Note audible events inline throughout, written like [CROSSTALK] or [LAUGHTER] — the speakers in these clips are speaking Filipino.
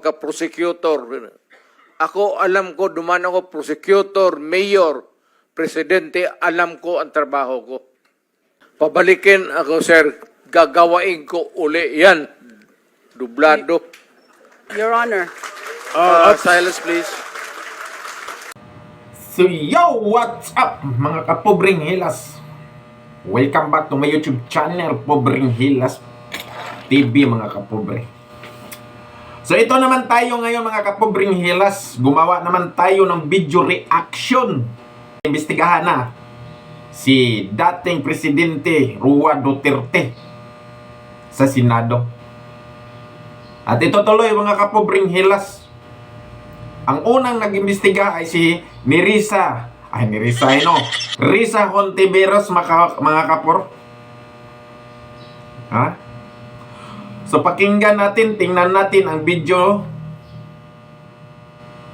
ka-prosecutor. Ako, alam ko, duman ako, prosecutor, mayor, presidente, alam ko ang trabaho ko. Pabalikin ako, sir. Gagawain ko uli yan. Dublado. Your Honor, Uh, silence, please. So yo, what's up mga kapobring hilas? Welcome back to my YouTube channel, Pobring Hilas TV mga kapobre. So ito naman tayo ngayon mga kapobring hilas. Gumawa naman tayo ng video reaction. Imbestigahan na si dating Presidente Rua Duterte sa Senado. At ito tuloy mga kapobring hilas. Ang unang nag-imbestiga ay si Nirisa. Ay, Nirisa, ano? Risa Hontiveros, maka, mga kapor. Ha? So, pakinggan natin, tingnan natin ang video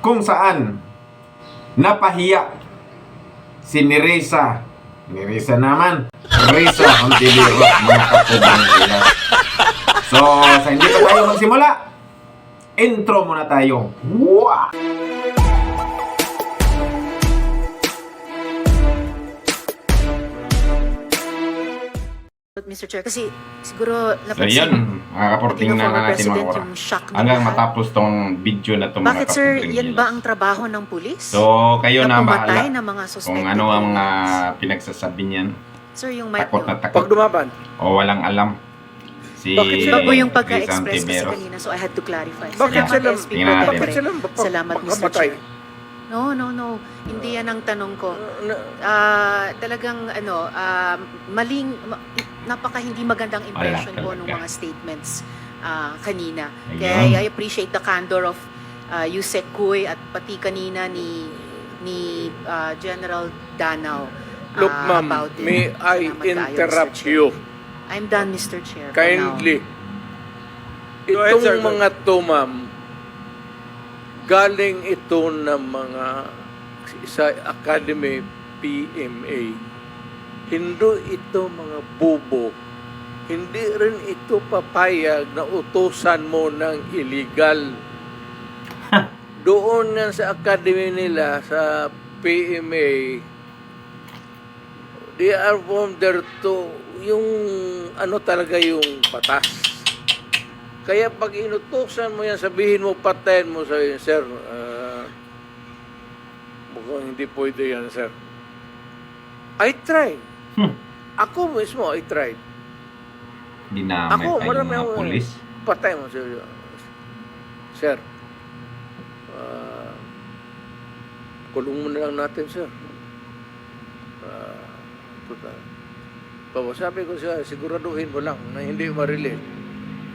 kung saan napahiya si Nirisa. Nirisa naman. Risa Hontiveros, mga kapobang So, sa hindi pa tayo magsimula, intro muna tayo. Wow! Mr. Chair, kasi siguro So napansin, yan, mga kaporting na former natin mga shock na Hanggang lahat. matapos tong video na to mga bakit sir, kaporting yan ba ang trabaho ng pulis? So, kayo na, pumatay bahala ng mga suspected kung ano ang mga criminals? pinagsasabi niyan. Sir, yung mic Takot nyo. na takot. Pag dumaban, O walang alam. Si Bakit Iba po yung pagka-express kasi Tiberos. kanina, so I had to clarify. Bakit Salamat, sila- SP Tingnan natin. Bakit sila Salamat, Mr. Chair. No, no, no. Hindi yan ang tanong ko. Na- Ah, talagang ano, ah, maling ma- napaka hindi magandang impression po ng mga statements ah, kanina. Ayun. Kaya I appreciate the candor of uh, Yusek Kuy at pati kanina ni ni ah, General Danao. ah, Look, ma'am, about it. may I interrupt. Chair. you I'm done, Mr. Chair. kindly? Itong ahead, mga to, ma'am, galing ito ng mga sa Academy PMA. Hindi ito mga bubo. Hindi rin ito papayag na utusan mo ng illegal. Doon yan sa academy nila, sa PMA, they are from there to, yung ano talaga yung patas. Kaya pag inutusan mo yan, sabihin mo, patayin mo, sabihin, sir, ah, mukhang hindi pwede yan, sir. I tried. Hmm. Ako mismo, I tried. Dinamay Ako, tayo marami mga ako. pulis. Patay mo, sir. Sir, ah, kulong mo na lang natin, sir. Uh, sabi ko siya, siguraduhin mo lang na hindi marilate.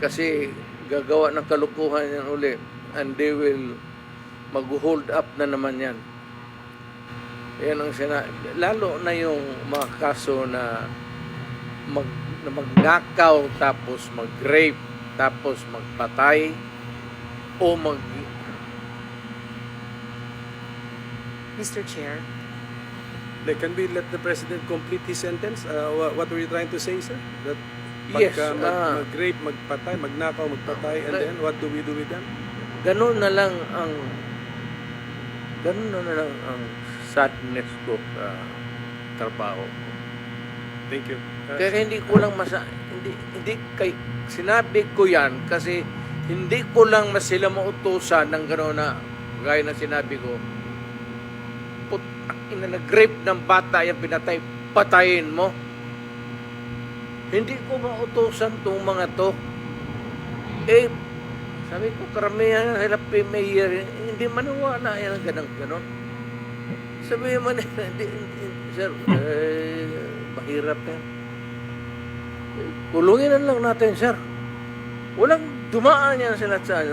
Kasi gagawa ng kalukuhan yan uli. And they will mag-hold up na naman yan. Yan ang sina... Lalo na yung mga kaso na mag na magnakaw tapos mag-rape tapos magpatay o mag Mr. Chair, like, can we let the President complete his sentence? Uh, wha- what were you trying to say, sir? That Yes, pagka mag, ah. mag-rape, magpatay, magnakaw, magpatay, and Like- then what do we do with them? ganun na lang ang ganun na lang ang sadness ko sa trabaho ko. Thank you. Kaya hindi ko lang masa hindi hindi kay sinabi ko yan kasi hindi ko lang mas sila mautusan ng gano'n na gaya na sinabi ko put ina nag-rape ng bata yung pinatay patayin mo hindi ko mautusan tong mga to eh sabi ko karamihan sila mayor hindi maniwala yan ang ganang ganon sabi man [LAUGHS] hindi, hindi sir eh, mahirap yan Kulungin na lang natin, sir. Walang dumaan yan sila sa...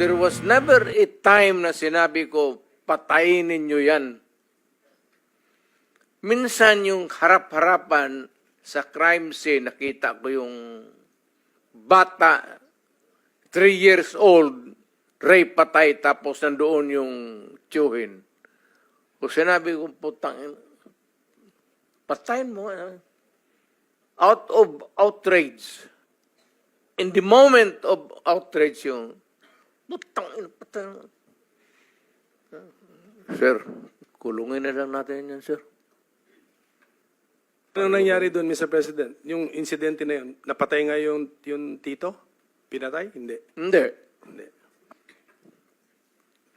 There was never a time na sinabi ko, patayin ninyo yan. Minsan yung harap-harapan sa crime scene, nakita ko yung bata, 3 years old, rape patay, tapos nandoon yung tiyuhin. Kung sinabi ko, putang, patayin mo. ah." out of outrage. In the moment of outrage yung Putang putang. Sir, kulungin na lang natin yan, sir. Ano nangyari doon, Mr. President? Yung insidente na yun, napatay nga yung, yung tito? Pinatay? Hindi. Hindi. Hindi.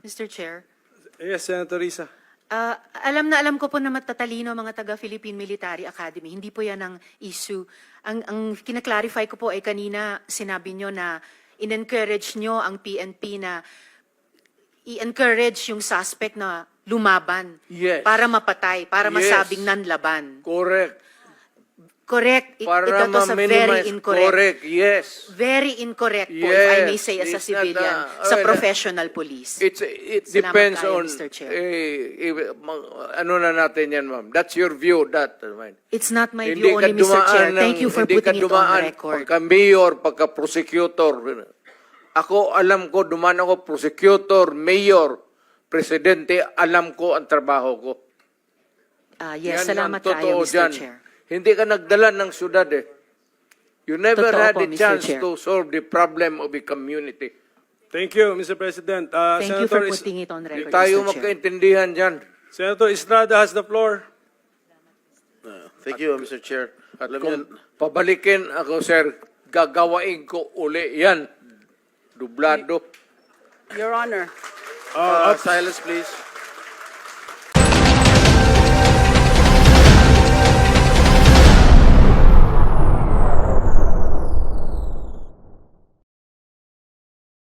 Mr. Chair, Yes, Senator Risa. Ah, alam na alam ko po na matatalino mga taga Philippine Military Academy. Hindi po yan ang issue. Ang, ang kinaklarify ko po ay kanina sinabi nyo na in-encourage nyo ang PNP na i-encourage yung suspect na lumaban Yes. para mapatay, para Yes. masabing nanlaban. Correct. Correct. It, Para it was a very incorrect. Correct, yes. Very incorrect po, if I may Yes, say, as a civilian, a- sa well, professional police. It's, it Salamat depends tayo, on, Mr. Chair. eh, eh, ano na natin yan, ma'am. That's your view, that. uh, mine. It's not my Hindi view only, Mr. Chair. ng- Thank you for putting it on record. Pagka mayor, pagka prosecutor. Ako, alam ko, dumaan ako prosecutor, mayor, presidente, alam ko ang trabaho ko. Ah, yes, Yan salamat totoo Mr. dyan. Chair. Hindi ka nagdala ng syudad eh. You never Totoo had po, a Mr. chance Chair. to solve the problem of a community. Thank you, Mr. President. Uh, Thank you Senator for Is- putting it on Hindi record, tayo Mr. Chair. magkaintindihan dyan. Senator Estrada has the floor. Thank you, Mr. Chair. At Alam niyo, kung pabalikin ako, sir, gagawain ko uli yan. Dublado. Your Honor, uh, silence please.